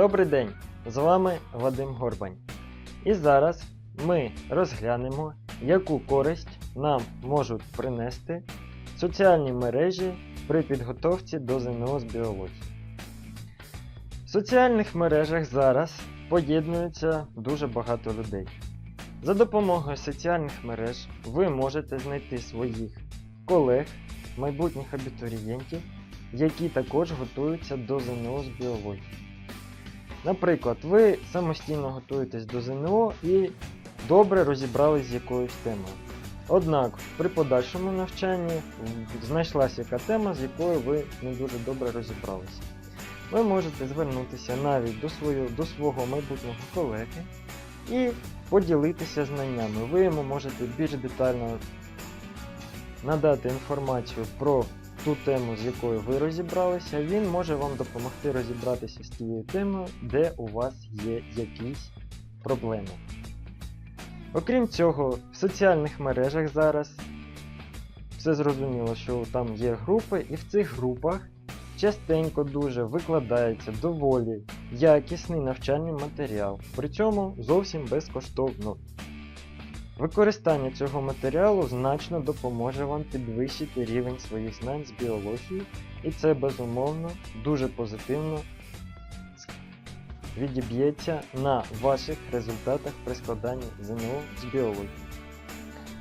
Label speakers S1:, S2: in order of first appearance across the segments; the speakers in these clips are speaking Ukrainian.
S1: Добрий день! З вами Вадим Горбань. І зараз ми розглянемо, яку користь нам можуть принести соціальні мережі при підготовці до ЗНО з біології. В соціальних мережах зараз поєднується дуже багато людей. За допомогою соціальних мереж ви можете знайти своїх колег, майбутніх абітурієнтів, які також готуються до ЗНО з біології. Наприклад, ви самостійно готуєтесь до ЗНО і добре розібрались з якоюсь темою. Однак при подальшому навчанні знайшлася яка тема, з якою ви не дуже добре розібралися. Ви можете звернутися навіть до, свого, до свого майбутнього колеги і поділитися знаннями. Ви йому можете більш детально надати інформацію про ту тему, з якою ви розібралися, він може вам допомогти розібратися з тією темою, де у вас є якісь проблеми. Окрім цього, в соціальних мережах зараз все зрозуміло, що там є групи, і в цих групах частенько дуже викладається доволі якісний навчальний матеріал, при цьому зовсім безкоштовно. Використання цього матеріалу значно допоможе вам підвищити рівень своїх знань з біології, і це безумовно дуже позитивно відіб'ється на ваших результатах при складанні ЗНО з біології.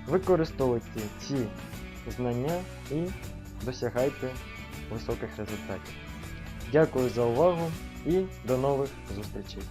S1: Використовуйте ці знання і досягайте високих результатів. Дякую за увагу і до нових зустрічей!